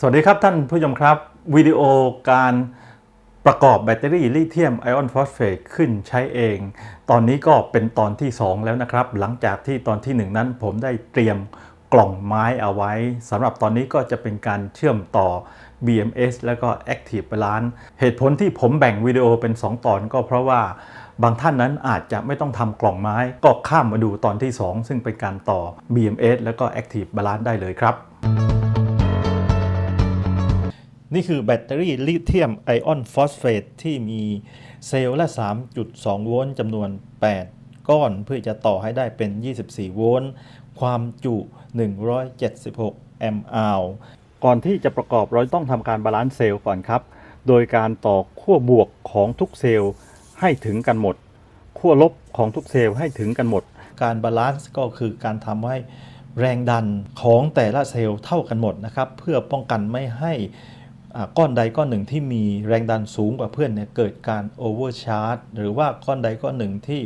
สวัสดีครับท่านผู้ชมครับ วิดีโอการประกอบแบตเตอรี่ลิเธียมไอออนฟอสเฟตขึ้นใช้เอง ตอนนี้ก็เป็นตอนที่ 2 แล้วนะครับ หลังจากที่ตอนที่ 1 นั้นผมได้เตรียมกล่องไม้เอาไว้สำหรับตอนนี้ก็จะเป็นการเชื่อมต่อ BMS แล้วก็ Active Balance เหตุผลที่ผมแบ่งวิดีโอเป็น 2 ตอนก็เพราะว่าบางท่านนั้นอาจจะไม่ต้องทำกล่องไม้ ก็ข้ามมาดูตอนที่ 2 ซึ่งเป็นการต่อ BMS แล้วก็ Active Balance ได้เลยครับ นี่คือแบตเตอรี่ลิเธียมไอออนฟอสเฟตที่มีเซลล์ละ 3.2 โวลต์จำนวน 8 ก้อนเพื่อจะต่อให้ได้เป็น 24 โวลต์ ความจุ 176 แอมป์อาวก่อนที่จะประกอบเราต้องทำการบาลานซ์เซลล์ก่อนครับ โดยการต่อขั้วบวกของทุกเซลล์ให้ถึงกันหมด ขั้วลบของทุกเซลล์ให้ถึงกันหมด การบาลานซ์ก็คือการทำให้แรงดันของแต่ละเซลล์เท่ากันหมดนะครับ เพื่อป้องกันไม่ให้ ก้อนใดก้อนหนึ่งที่มีแรงดันสูงกว่าเพื่อนเนี่ยเกิดการโอเวอร์ชาร์จหรือว่าก้อนใดก้อนหนึ่งที่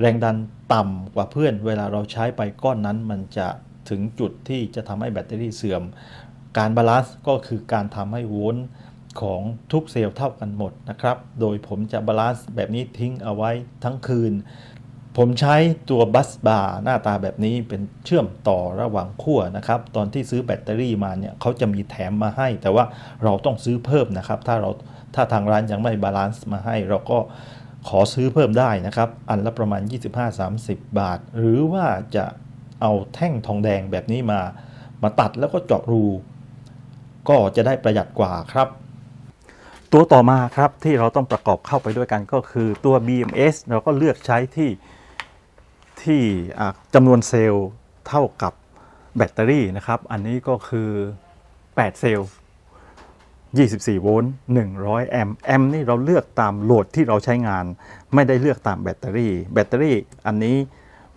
แรงดันต่ำกว่าเพื่อน เวลาเราใช้ไปก้อนนั้นมันจะถึงจุดที่จะทำให้แบตเตอรี่เสื่อม การบาลานซ์ก็คือการทำให้โวลต์ของทุกเซลล์เท่ากันหมดนะครับ โดยผมจะบาลานซ์แบบนี้ทิ้งเอาไว้ทั้งคืน ผมใช้ตัวบัสบาร์หน้าตาแบบนี้เป็นเชื่อมต่อระหว่างขั้วนะครับ ตอนที่ซื้อแบตเตอรี่มาเนี่ยเขาจะมีแถมมาให้ แต่ว่าเราต้องซื้อเพิ่มนะครับ ถ้าเราถ้าทางร้านยังไม่บาลานซ์มาให้ เราก็ขอซื้อเพิ่มได้นะครับ อันละประมาณ 25-30 บาท หรือว่าจะเอาแท่งทองแดงแบบนี้มา มาตัดแล้วก็เจาะรู ก็จะได้ประหยัดกว่าครับตัวต่อมาครับที่เราต้องประกอบเข้าไปด้วยกันก็คือตัว BMS เราก็เลือกใช้ที่ ที่จำนวนเซลล์เท่ากับแบตเตอรี่นะครับ อันนี้ก็คือ 8 เซลล์ 24 โวลต์ 100 แอมป์ แอมป์นี่เราเลือกตามโหลดที่เราใช้งาน ไม่ได้เลือกตามแบตเตอรี่ แบตเตอรี่อันนี้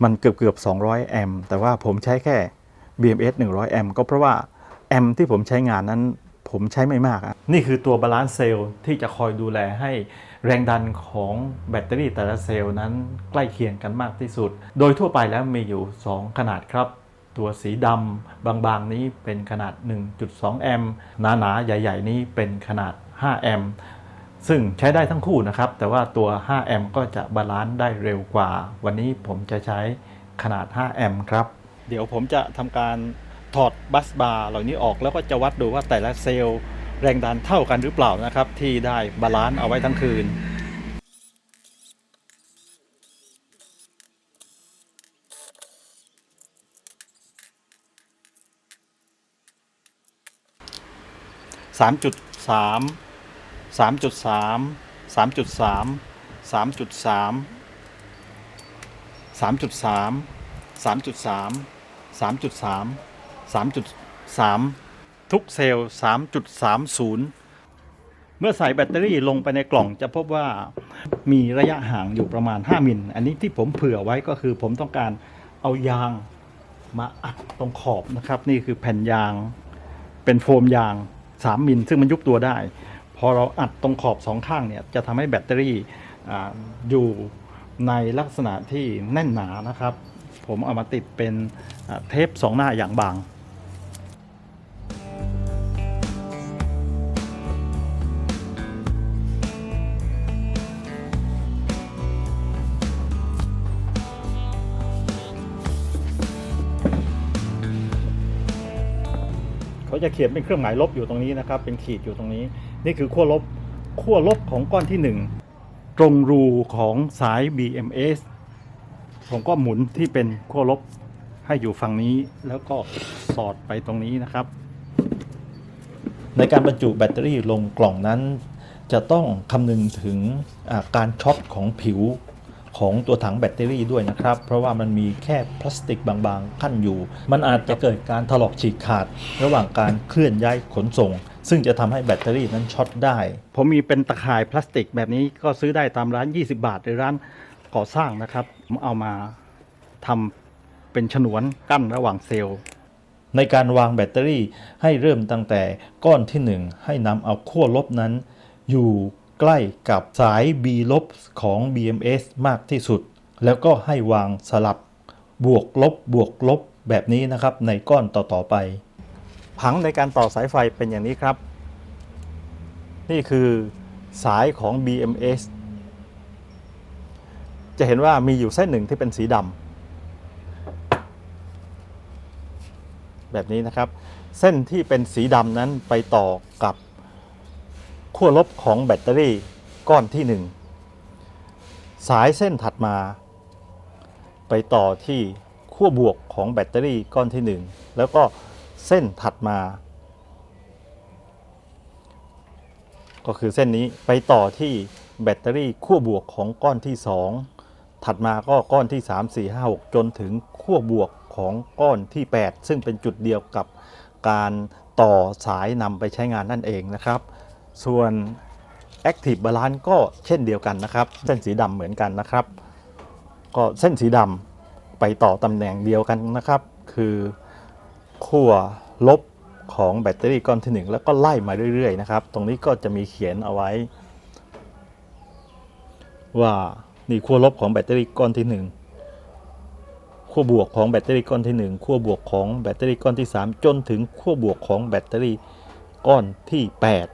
มันเกือบเกือบๆ200 แอมป์ แต่ว่าผมใช้แค่ BMS 100 แอมป์ก็เพราะว่าแอมป์ที่ผมใช้งานนั้น ผมใช้ไม่มากอะนี่คือตัวบาลานซ์เซลล์ที่จะคอยดูแลให้แรงดันของแบตเตอรี่แต่ละเซลล์นั้นใกล้เคียงกันมากที่สุด โดยทั่วไปแล้วมีอยู่ 2 ขนาดครับ ตัวสีดำบางๆนี้เป็นขนาด 1.2 แอมป์หนาๆ ใหญ่ ๆ นี้เป็นขนาด 5 แอมป์ซึ่งใช้ได้ทั้งคู่นะครับ แต่ว่าตัว 5 แอมป์ก็จะบาลานซ์ได้เร็วกว่า วันนี้ผมจะใช้ขนาด 5 แอมป์ครับ เดี๋ยวผมจะทำการ ถอดบัสบาร์เหล่านี้ออกแล้วก็จะวัดดูว่าแต่ละเซลล์แรงดันเท่ากันหรือเปล่านะครับ ที่ได้บาลานซ์เอาไว้ทั้งคืนสามจุดสามสามจุดสามสามจุดสามสามจุดสามสามจุดสามสามจุดสามสามจุดสาม สามจุดสามทุกเซลล์สามจุดสามศูนย์เมื่อใส่แบตเตอรี่ลงไปในกล่องจะพบว่ามีระยะห่างอยู่ประมาณ 5 มิล อันนี้ที่ผมเผื่อไว้ก็คือผมต้องการเอายางมาอัดตรงขอบนะครับ นี่คือแผ่นยางเป็นโฟมยาง 3 มิล ซึ่งมันยุบตัวได้ พอเราอัดตรงขอบสองข้างเนี่ยจะทำให้แบตเตอรี่ออยู่ในลักษณะที่แน่นหนานะครับ ผมเอามาติดเป็นเทปสองหน้าอย่างบาง จะเขียนเป็นเครื่องหมายลบอยู่ตรงนี้นะครับ เป็นขีดอยู่ตรงนี้ นี่คือขั้วลบขั้วลบของก้อนที่หนึ่งตรงรูของสาย BMS ผมก็หมุนที่เป็นขั้วลบให้อยู่ฝั่งนี้แล้วก็สอดไปตรงนี้นะครับ ในการบรรจุแบตเตอรี่ลงกล่องนั้น จะต้องคำนึงถึงการช็อตของผิว ของตัวถังแบตเตอรี่ด้วยนะครับ เพราะว่ามันมีแค่พลาสติกบางๆขั้นอยู่ มันอาจจะเกิดการถลอกฉีกขาด ระหว่างการเคลื่อนย้ายขนส่ง ซึ่งจะทำให้แบตเตอรี่นั้นช็อตได้ ผมมีเป็นตะข่ายพลาสติกแบบนี้ก็ซื้อได้ตามร้าน 20 บาทหรือร้านก่อสร้างนะครับผมเอามาทำเป็นฉนวนกั้นระหว่างเซลล์ในการวางแบตเตอรี่ให้เริ่มตั้งแต่ก้อนที่ 1 ให้นำเอาขั้วลบนั้น อยู่ ใกล้กับสาย B ลบของ BMS มากที่สุด แล้วก็ให้วางสลับบวกลบบวกลบแบบนี้นะครับในก้อนต่อๆไป ผังในการต่อสายไฟเป็นอย่างนี้ครับ นี่คือสายของ BMS จะเห็นว่ามีอยู่เส้นหนึ่งที่เป็นสีดำแบบนี้นะครับ เส้นที่เป็นสีดำนั้นไปต่อกับ ขั้วลบของแบตเตอรี่ก้อนที่ 1 สายเส้นถัดมา ไปต่อที่ขั้วบวกของแบตเตอรี่ก้อนที่ 1 แล้วก็เส้นถัดมา ก็คือเส้นนี้ไปต่อที่แบตเตอรี่ขั้วบวกของก้อนที่ 2 ถัดมาก็ก้อนที่ 3 4 5 6 จนถึงขั้วบวกของก้อนที่ 8 ซึ่งเป็นจุดเดียวกับการต่อสายนำไปใช้งานนั่นเองนะครับ ส่วน Active Balance ก็เช่นเดียวกันนะครับ เส้นสีดำเหมือนกันนะครับ ก็เส้นสีดำไปต่อตำแหน่งเดียวกันนะครับ คือขั้วลบของแบตเตอรี่ก้อนที่ 1 แล้วก็ไล่มาเรื่อยๆนะครับ ตรงนี้ก็จะมีเขียนเอาไว้ ว่านี่ขั้วลบของแบตเตอรี่ก้อนที่ 1ขั้วบวกของแบตเตอรี่ก้อนที่ 1ขั้วบวกของแบตเตอรี่ก้อนที่ 3 จนถึงขั้วบวกของแบตเตอรี่ก้อนที่ 8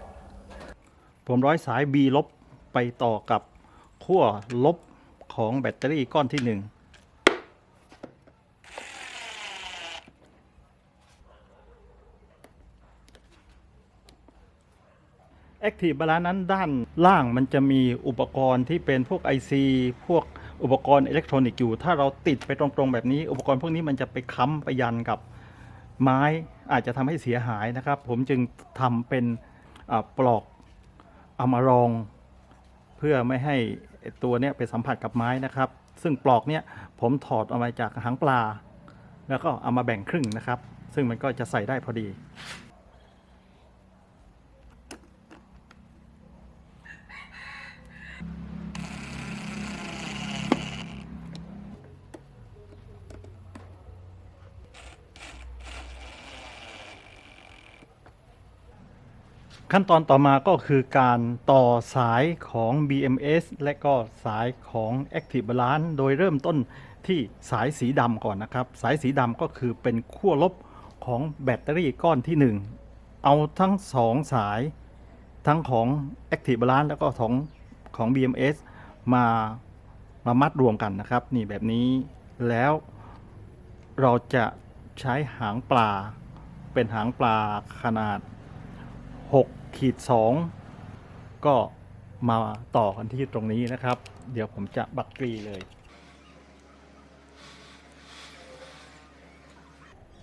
ผมร้อยสาย B ลบไปต่อกับขั้วลบของแบตเตอรี่ก้อนที่1 Active Balance นั้นด้านล่างมันจะมีอุปกรณ์ที่เป็นพวก IC พวกอุปกรณ์อิเล็กทรอนิกส์อยู่ ถ้าเราติดไปตรงๆแบบนี้ อุปกรณ์พวกนี้มันจะไปค้ำไปยันกับไม้อาจจะทำให้เสียหายนะครับ ผมจึงทำเป็นปลอก เอามารองเพื่อไม่ให้ตัวเนี้ยไปสัมผัสกับไม้นะครับ ซึ่งปลอกเนี้ยผมถอดออกมาจากหางปลา แล้วก็เอามาแบ่งครึ่งนะครับ ซึ่งมันก็จะใส่ได้พอดี ขั้นตอนต่อมาก็คือการต่อสายของ BMS และก็สายของ Active Balance โดยเริ่มต้นที่สายสีดำก่อนนะครับ สายสีดำก็คือเป็นขั้วลบของแบตเตอรี่ก้อนที่ 1 เอาทั้งสองสายทั้งของ Active Balance แล้วก็ของของ BMS มามามัดรวมกันนะครับ นี่แบบนี้แล้วเราจะใช้หางปลา เป็นหางปลาขนาด 6 ขีด 2 ก็มาต่อกันที่ตรงนี้นะครับ เดี๋ยวผมจะบักกรีเลย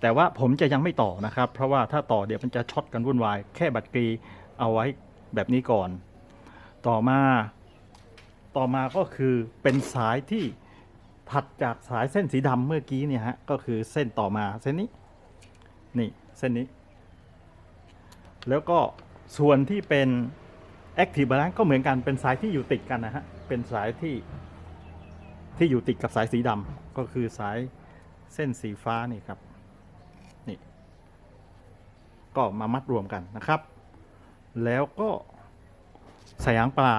แต่ว่าผมจะยังไม่ต่อนะครับ เพราะว่าถ้าต่อเดี๋ยวมันจะช็อตกันวุ่นวาย แค่บัตรกรีเอาไว้แบบนี้ก่อน ต่อมาต่อมาก็คือเป็นสายที่ถัดจากสายเส้นสีดำเมื่อกี้เนี่ยฮะก็คือเส้นต่อมาเส้นนี้นี่เส้นนี้ แล้วก็ ส่วนที่เป็น Active Balance ก็เหมือนกันเป็นสายที่อยู่ติดกันนะฮะ เป็นสายที่ที่อยู่ติดกับสายสีดำก็คือสายเส้นสีฟ้านี่ครับ นี่ ก็มามัดรวมกันนะครับ แล้วก็ใส่ยางปลา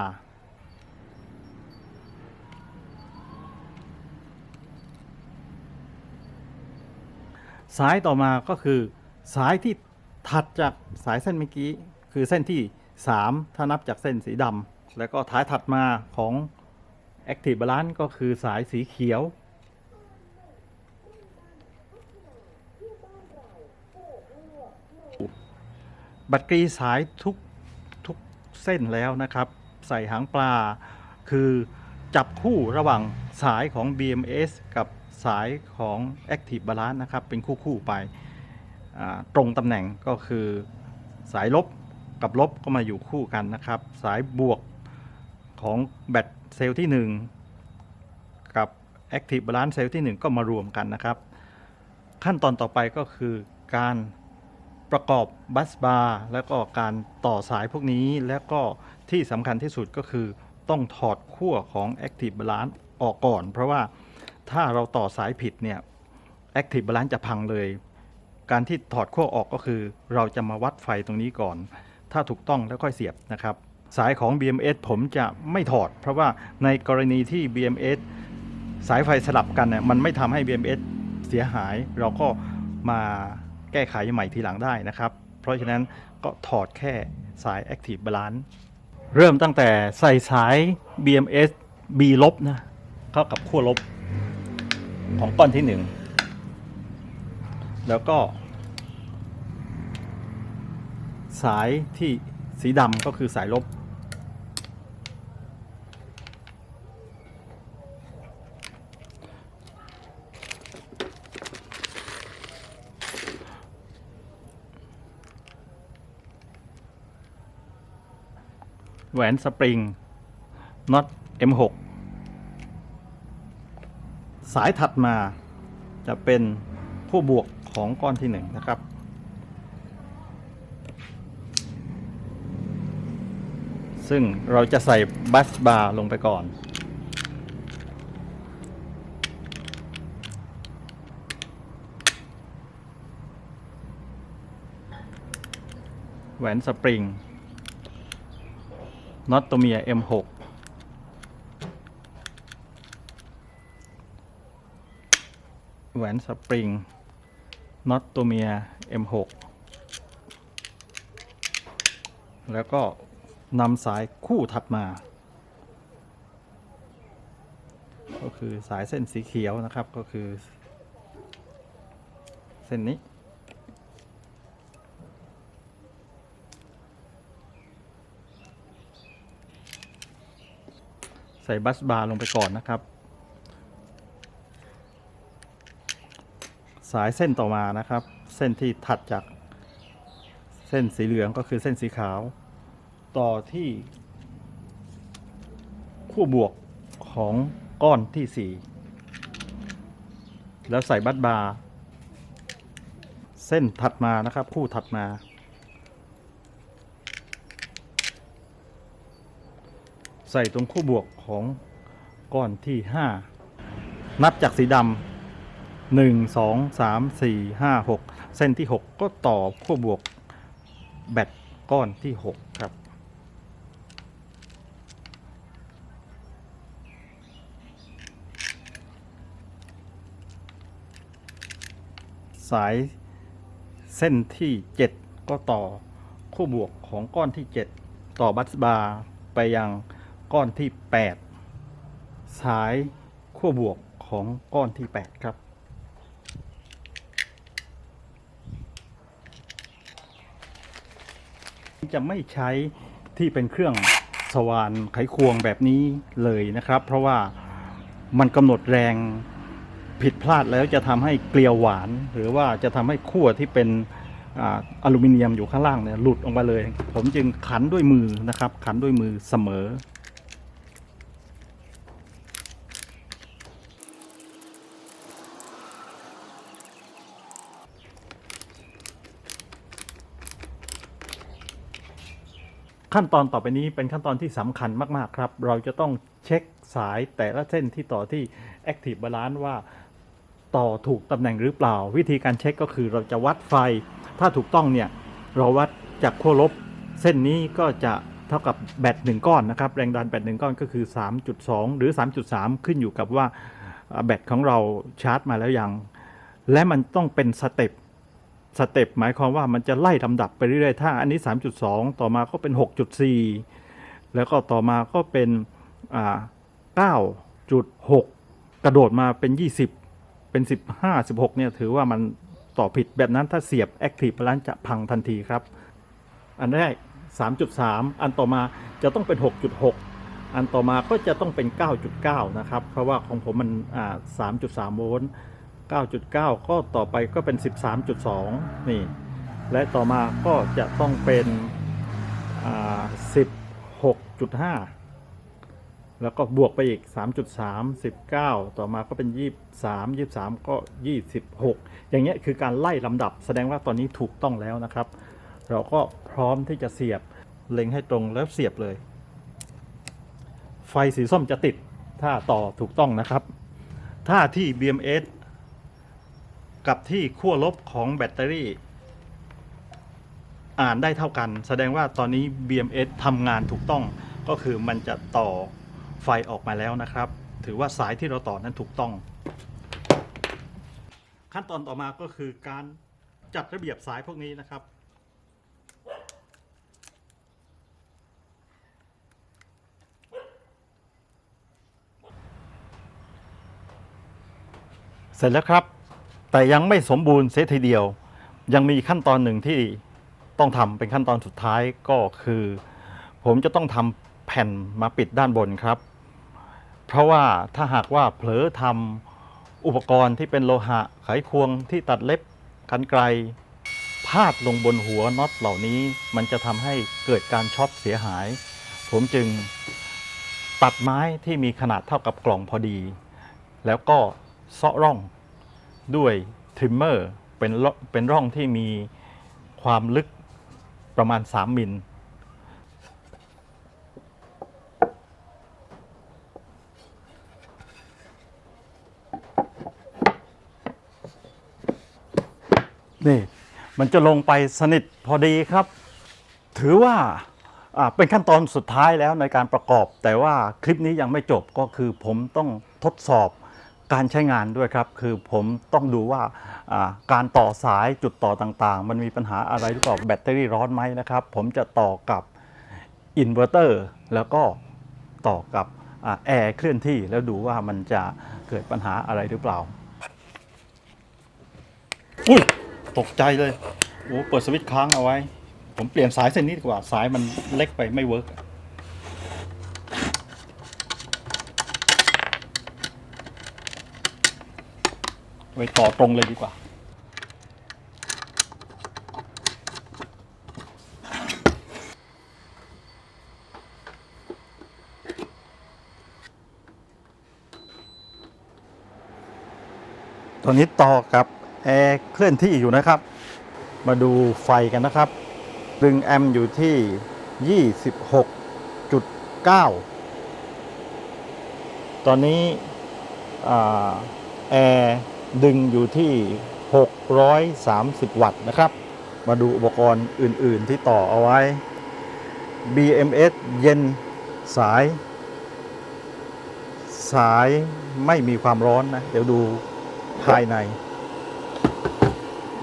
สายต่อมาก็คือสายที่ถัดจากสายเส้นเมื่อกี้ คือเส้นที่ 3 ถ้านับจากเส้นสีดำแล้วก็ท้ายถัดมาของ Active Balance ก็คือสายสีเขียว บัตรกรีสายทุกทุกเส้นแล้วนะครับ ใส่หางปลา คือจับคู่ระหว่างสายของ BMS กับสายของ Active Balance นะครับ เป็นคู่คู่ๆไปตรงตำแหน่งก็คือสายลบ กับลบก็มาอยู่คู่กันนะครับ สายบวกของแบตเซลล์ที่ 1 กับ Active Balance เซลล์ที่ 1 ก็มารวมกันนะครับ ขั้นตอนต่อไปก็คือการประกอบบัสบาร์แล้วก็การต่อสายพวกนี้แล้วก็ที่สำคัญที่สุดก็คือต้องถอดขั้วของ Active Balance ออกก่อน เพราะว่าถ้าเราต่อสายผิดเนี่ย Active Balance จะพังเลย การที่ถอดขั้วออกก็คือ เราจะมาวัดไฟตรงนี้ก่อน ถ้าถูกต้องแล้วค่อยเสียบนะครับ สายของ BMS ผมจะไม่ถอด เพราะว่าในกรณีที่ BMS สายไฟสลับกันเนี่ยมันไม่ทำให้ BMS เสียหาย เราก็มาแก้ไขใหม่ทีหลังได้นะครับ เพราะฉะนั้นก็ถอดแค่สาย Active Balance เริ่มตั้งแต่ใส่สาย BMS B ลบนะเข้ากับขั้วลบของก้อนที่หนึ่งแล้วก็ สายที่สีดำก็คือสายลบ แหวนสปริงน็อต M6 สายถัดมาจะเป็นผู้บวกของก้อนที่หนึ่งนะครับ ซึ่งเราจะใส่บัสบาร์ลงไปก่อน แหวนสปริงน็อตตัวเมีย M6 แหวนสปริงน็อตตัวเมีย M6 แล้วก็ นำสายคู่ถัดมา ก็คือสายเส้นสีเขียวนะครับก็คือ เส้นนี้ใส่บัสบาร์ลงไปก่อนนะครับ สายเส้นต่อมานะครับ เส้นที่ถัดจากเส้นสีเหลืองก็คือเส้นสีขาว ต่อที่คู่บวกของก้อนที่ 4 แล้วใส่บัสบาร์เส้นถัดมานะครับ คู่ถัดมา ใส่ตรงคู่บวกของก้อนที่ 5 นับจากสีดำหนึ่งสองสามสี่ห้าหกเส้นที่6ก็ต่อคู่บวกแบตก้อนที่6ครับ สายเส้นที่ 7 ก็ต่อคู่บวกของก้อนที่ 7 ต่อบัสบาร์ไปยังก้อนที่ 8 สายขั้วบวกของก้อนที่ 8 ครับจะไม่ใช้ที่เป็นเครื่องสว่านไขควงแบบนี้เลยนะครับ เพราะว่ามันกำหนดแรง ผิดพลาดแล้วจะทำให้เกลียวหวาน หรือว่าจะทำให้ขั้วที่เป็นออลูมิเนียมอยู่ข้างล่างเนี่ยหลุดออกมาเลย ผมจึงขันด้วยมือนะครับ ขันด้วยมือเสมอ ขั้นตอนต่อไปนี้เป็นขั้นตอนที่สำคัญมาก ๆ ครับ เราจะต้องเช็คสายแต่ละเส้นที่ต่อที่ Active Balance ว่า ต่อถูกตำแหน่งหรือเปล่า วิธีการเช็คก็คือเราจะวัดไฟ ถ้าถูกต้องเนี่ยเราวัดจากขั้วลบ เส้นนี้ก็จะเท่ากับแบตหนึ่งก้อนนะครับแรงดันแบตหนึ่งก้อนก็คือ 3.2 หรือ 3.3 ขึ้นอยู่กับว่าแบตของเราชาร์จมาแล้วยัง และมันต้องเป็นสเต็ปสเต็ปหมายความว่ามันจะไล่ลำดับไปเรื่อยๆ ถ้าอันนี้ 3.2 ต่อมาก็เป็น 6.4 แล้วก็ต่อมาก็เป็นอ่า9.6 กระโดดมาเป็น 20 เป็น 15 16เนี่ยถือว่ามันต่อผิดแบบนั้นถ้าเสียบ Active Balance จะพังทันทีครับ อันแรก 3.3 อันต่อมาจะต้องเป็น 6.6 อันต่อมาก็จะต้องเป็น 9.9 นะครับ เพราะว่าของผมมันอ่า3.3 โวลต์ 9.9 ก็ต่อไปก็เป็น 13.2 นี่ และต่อมาก็จะต้องเป็นอ่า16.5 แล้วก็บวกไปอีก 3.3 19 ต่อมาก็เป็น 23 23 ก็ 26 อย่างเงี้ยคือการไล่ลำดับ แสดงว่าตอนนี้ถูกต้องแล้วนะครับ เราก็พร้อมที่จะเสียบ เล็งให้ตรงแล้วเสียบเลย ไฟสีส้มจะติด ถ้าต่อถูกต้องนะครับ ถ้าที่ BMS กับที่ขั้วลบของแบตเตอรี่ อ่านได้เท่ากัน แสดงว่าตอนนี้ BMS ทำงานถูกต้องก็คือมันจะต่อ ไฟออกมาแล้วนะครับ ถือว่าสายที่เราต่อนั้นถูกต้อง ขั้นตอนต่อมาก็คือการจัดระเบียบสายพวกนี้นะครับเสร็จแล้วครับ แต่ยังไม่สมบูรณ์เสียทีเดียว ยังมีขั้นตอนหนึ่งที่ต้องทำเป็นขั้นตอนสุดท้ายก็คือ ผมจะต้องทำแผ่นมาปิดด้านบนครับ เพราะว่าถ้าหากว่าเผลอทำอุปกรณ์ที่เป็นโลหะไขควงที่ตัดเล็บกันไกลพาดลงบนหัวน็อตเหล่านี้มันจะทำให้เกิดการช็อตเสียหาย ผมจึงตัดไม้ที่มีขนาดเท่ากับกล่องพอดี แล้วก็เซาะร่องด้วยทริมเมอร์เป็นเป็นร่องที่มีความลึกประมาณ 3 มิล นี่มันจะลงไปสนิทพอดีครับ ถือว่าเป็นขั้นตอนสุดท้ายแล้วในการประกอบ แต่ว่าคลิปนี้ยังไม่จบก็คือผมต้องทดสอบการใช้งานด้วยครับ คือผมต้องดูว่าการต่อสายจุดต่อต่างๆ มันมีปัญหาอะไรหรือเปล่าแบตเตอรี่ร้อนไหมนะครับ ผมจะต่อกับอินเวอร์เตอร์แล้วก็ต่อกับอแอร์เคลื่อนที่แล้วดูว่ามันจะเกิดปัญหาอะไรหรือเปล่าอุ้ย ตกใจเลยโอ้เปิดสวิตช์ค้างเอาไว้ ผมเปลี่ยนสายเส้นนี้ดีกว่าสายมันเล็กไปไม่เวิร์กไว้ต่อตรงเลยดีกว่าตอนนี้ต่อกับ แอร์เคลื่อนที่อยู่นะครับ มาดูไฟกันนะครับดึงแอมป์อยู่ที่ 26.9 ตอนนี้แอร์ดึงอยู่ที่ 630 วัตต์นะครับ มาดูอุปกรณ์อื่น ๆ ที่ต่อเอาไว้ BMS เย็นสาย สายไม่มีความร้อนนะ เดี๋ยวดูภายใน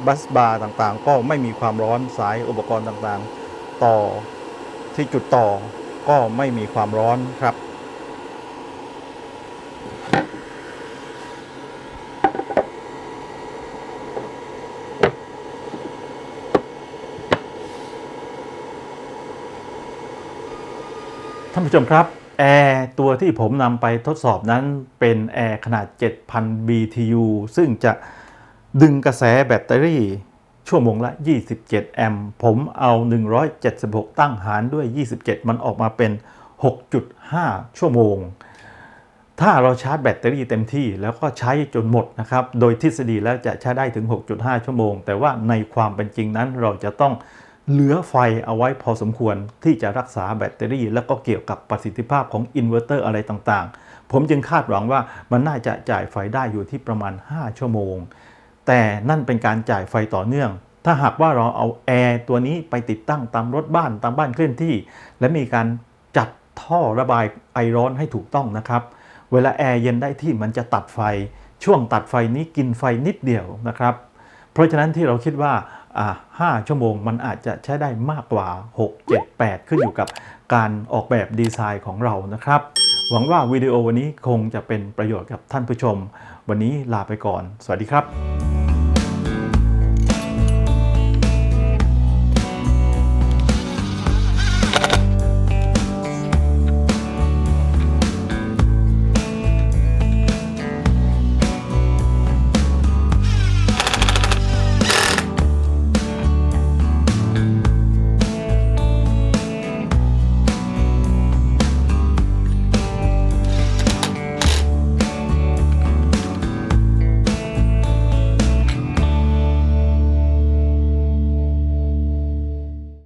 บัสบาร์ต่างๆ ก็ไม่มีความร้อนสายอุปกรณ์ต่างๆ ต่อที่จุดต่อก็ไม่มีความร้อนครับ ท่านผู้ชมครับแอร์ตัวที่ผมนำไปทดสอบนั้นเป็นแอร์ขนาด 7,000 BTU ซึ่งจะ ดึงกระแสแบตเตอรี่ชั่วโมงละ 27 แอมป์ผมเอา 176 ตั้งหารด้วย 27 มันออกมาเป็น 6.5 ชั่วโมง ถ้าเราชาร์จแบตเตอรี่เต็มที่แล้วก็ใช้จนหมดนะครับ โดยทฤษฎีแล้วจะใช้ได้ถึง 6.5 ชั่วโมง แต่ว่าในความเป็นจริงนั้นเราจะต้องเหลือไฟเอาไว้พอสมควรที่จะรักษาแบตเตอรี่ แล้วก็เกี่ยวกับประสิทธิภาพของอินเวอร์เตอร์อะไรต่างๆ ผมจึงคาดหวังว่ามันน่าจะจ่ายไฟได้อยู่ที่ประมาณ 5 ชั่วโมง แต่นั่นเป็นการจ่ายไฟต่อเนื่อง ถ้าหากว่าเราเอาแอร์ตัวนี้ไปติดตั้งตามรถบ้านตามบ้านเคลื่อนที่ และมีการจัดท่อระบายไอร้อนให้ถูกต้องนะครับ เวลาแอร์เย็นได้ที่มันจะตัดไฟ ช่วงตัดไฟนี้กินไฟนิดเดียวนะครับ เพราะฉะนั้นที่เราคิดว่าอ่า5ชั่วโมงมันอาจจะใช้ได้มากกว่า 6 7 8 ขึ้นอยู่กับการออกแบบดีไซน์ของเรานะครับ หวังว่าวิดีโอวันนี้คงจะเป็นประโยชน์กับท่านผู้ชม วันนี้ลาไปก่อน สวัสดีครับ